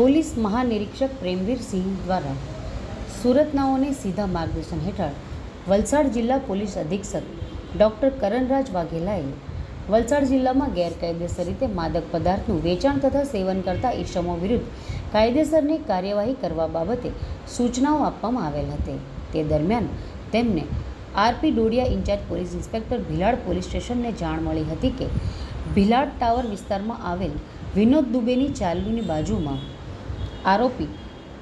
Police મહાનિરીક્ષક Premvir સિંહ દ્વારા સુરતનાઓને સીધા માર્ગદર્શન હેઠળ વલસાડ જિલ્લા પોલીસ અધિક્ષક ડૉક્ટર કરણરાજ વાઘેલાએ વલસાડ જિલ્લામાં ગેરકાયદેસર રીતે માદક પદાર્થનું વેચાણ તથા સેવન કરતા ઈસમો વિરુદ્ધ કાયદેસરની કાર્યવાહી કરવા બાબતે સૂચનાઓ આપવામાં આવેલ હતી. તે દરમિયાન તેમને R P Dodiya in-charge police inspector Bhilad police સ્ટેશનને જાણ મળી હતી કે ભિલાડ ટાવર વિસ્તારમાં આવેલ વિનોદ દુબેની ચાલુની બાજુમાં આરોપી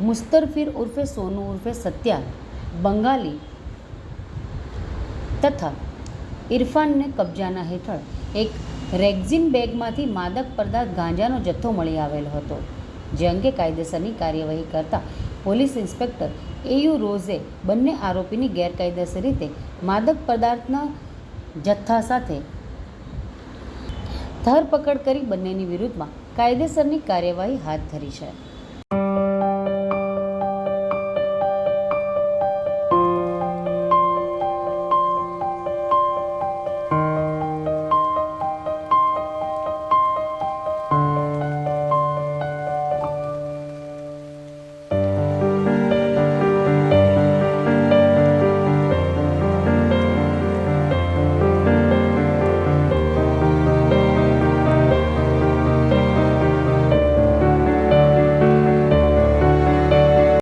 મુસ્તરફીર ઉર્ફે સોનુ ઉર્ફે સત્યા બંગાલી તથા ઇરફાનને કબજાના હેઠળ એક રેક્ઝિન બેગમાંથી માદક પદાર્થ ગાંજાનો જથ્થો મળી આવેલો હતો, જે અંગે કાયદેસરની કાર્યવાહી કરતા પોલીસ ઇન્સ્પેક્ટર એયુ રોઝે બંને આરોપીની ગેરકાયદેસર રીતે માદક પદાર્થના જથ્થા સાથે ધરપકડ કરી બંનેની વિરુદ્ધમાં કાયદેસરની કાર્યવાહી હાથ ધરી છે.